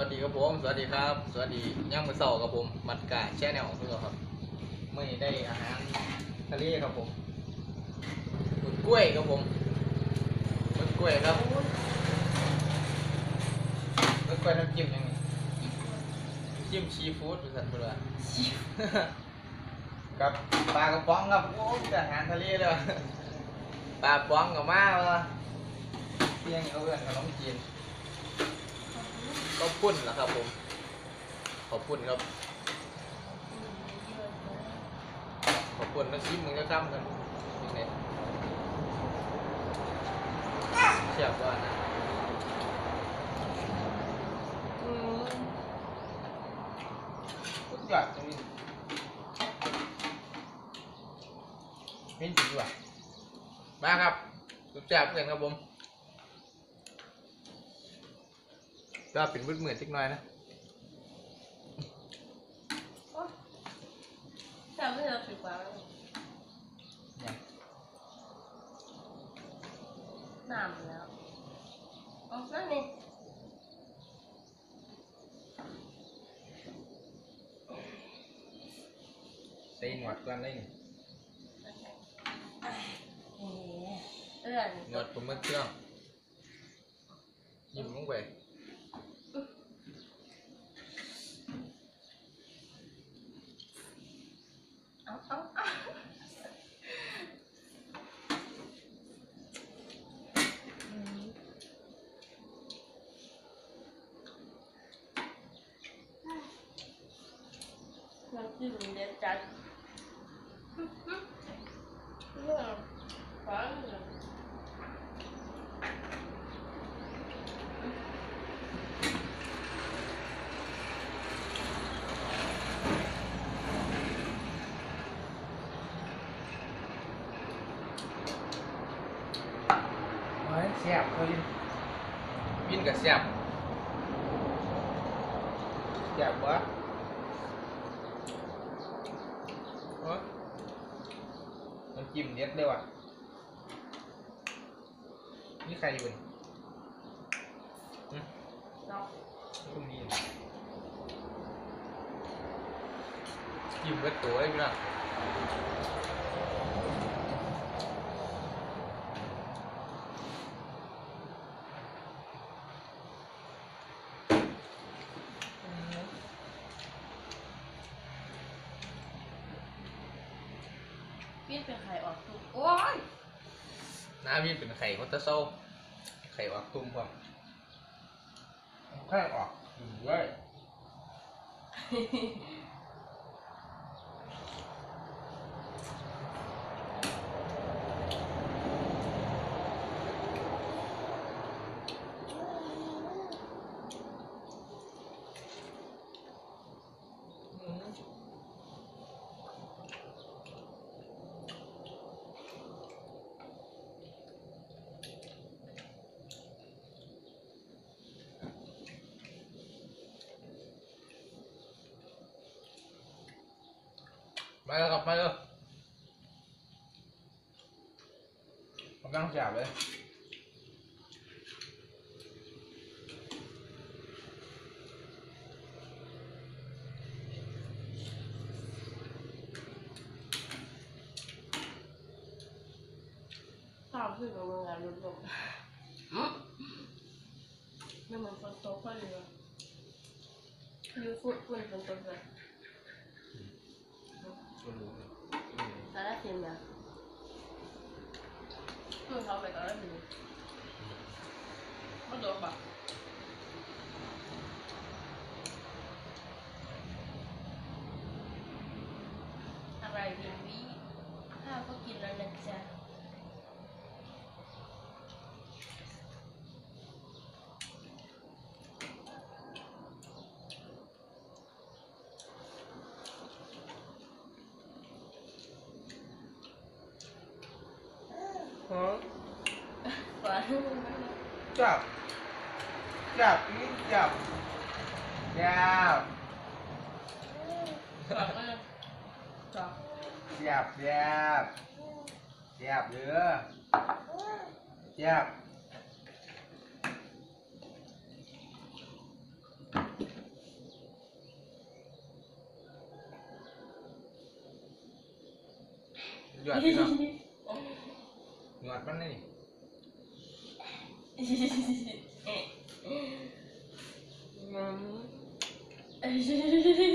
วัสดีครับผม สวัสดีครับ สวัสดีย่างมือเสาครับผม มัดกาแช่แนวเพื่อครับ ไม่ได้อาหารทะเลครับผมหมึกกล้วยครับผมหมึกกล้วยครับหมึกกล้วยน้ำจิ้มยังไงจิ้มซีฟู้ดเป็นสัตว์เปลือกกับปลากระป๋องครับ โอ้มีแต่อาหารทะเลเลยว่ะปลาป๋องกับมาว่ะเพียงเอาเรื่องขนมจีน ก็พุ่นแหละครับผม ขอบคุณครับ ขอบคุณนะชิมมึงจะข้ามกันยังไงเชียบว่านะอืมสุดยอดจริงๆเป็นจริงว่ะมาครับสุดแซ่บเพื่อนครับผม ก็เป็นมืดเหมือนๆสักหน่อยนะแต่ไม่เราถือกว่าเนี่ยน้ำแล้วอ๋อนั่นนี่ใส่หนวดก่อนเลยนี่เอื้อนหนวดผมมือเครื่องยิ้มลงไป chứ mình để chạy phải Đấy, xẹp thôi. Pin cả xẹp. จิ้มเน็ตเลยว่ะนี่ใครอยู่นี่เนาะตรงนี้จิ้มเบิดตัวไอ้พี่น้อง พี่เป็นไข่ออกทุกโอ้ยน้าพี่เป็นไข่ฮอตเตอร์โซ่ไข่ออกตุ้มพร้อมแค่ออกอยู่ด้วย มาแล้วครับมาแล้วกำลังจับเลยข้าวขึ้นกับเมืองงานรุนลงไม่เหมือนฝนตกก็เรือยูฟุตฝุ่นฝนตกเลย ก็รู้เลยสารสินนะมึงเขาไปก่อนแล้วมึงมาโดนปะอะไรดีวิข้าวก็กินแล้วนะจ๊ะ Huh? Drop. Drop. You need to drop. Down. Dẹp, dẹp Dẹp nữa Dẹp Dẹp đi apa nih eh. Mami.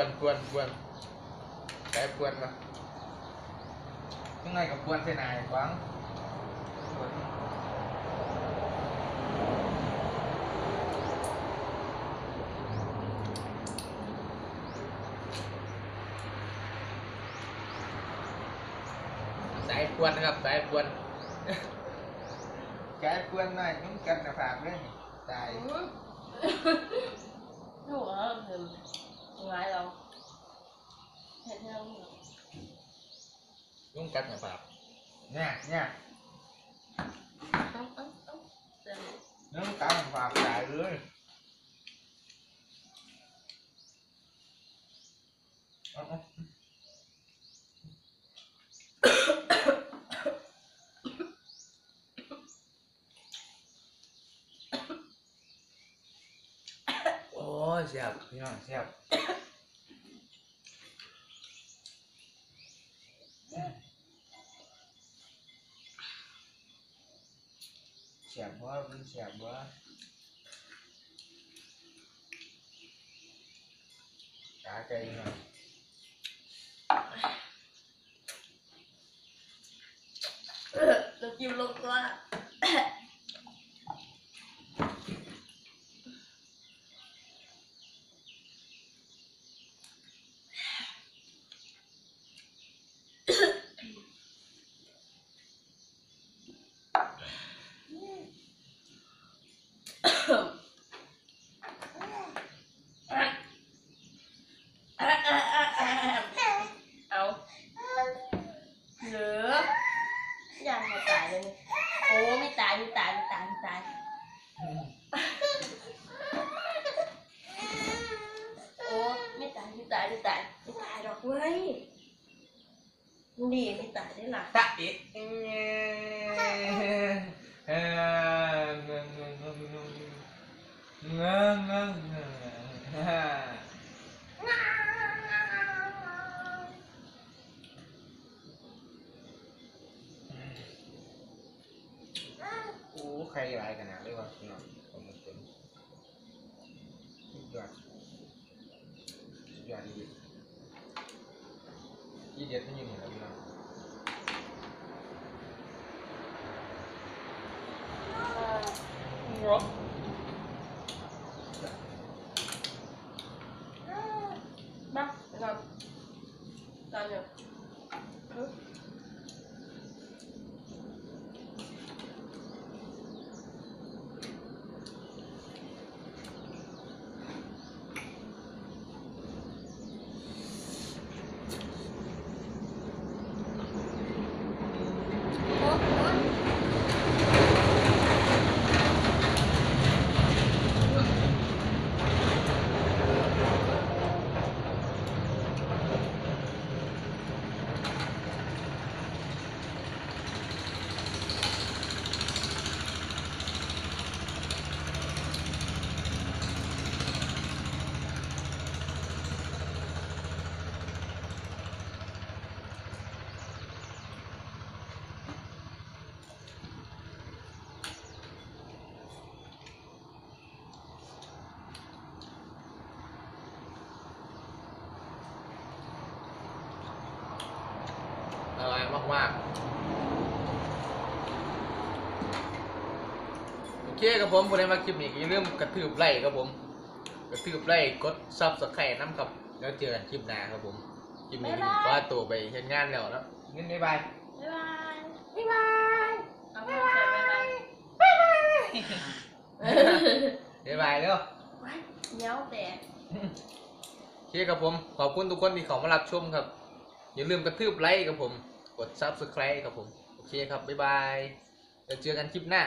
วนปวนปวนไก่ปวนปะยังไงกับปวนเสนไหนกวางปวนสายปวนนะครับสายปวนสายปวนหน่อยนุ่งกันกระฝากเรื่องตาย cách nhập vào Pháp nha. Nha nướng cá nhà Pháp chạy lưới ôi dẹp nha dẹp เสียบพี่น้องเสียบเสียบว่ามันเสียบว่าตาใจหน่อย เรากินลงตัว tạm biệt Ủa khay lại cả nào đi qua Nó còn một tỉnh Giọt Giọt đi Chỉ đẹp nó 拿着，嗯。好，好。 มากๆ โอเคครับผมผู้ใดมาคลิปนี้ก็อย่าลืมกระทืบไลค์ครับผม กระตืบไลค์กดซับสไครต์น้ำครับ แล้วเจอกันคลิปหน้าครับผมคลิปนี้ขอตัวไปเฮ็ดงานแล้วแล้วงั้นบ๊ายบาย บ๊ายบายบ๊ายบายเอาไปบ๊ายบายบ๊ายบายบ๊ายบายเร็วว้ายเหนียวแต่ โอเคครับผม ขอบคุณทุกคนที่เข้ามารับชมครับ อย่าลืมกระทืบไลค์ครับผมก ด subscribe ครับผม โอเคครับ บ๊ายบายเดี๋ยวเจอกันคลิปหน้า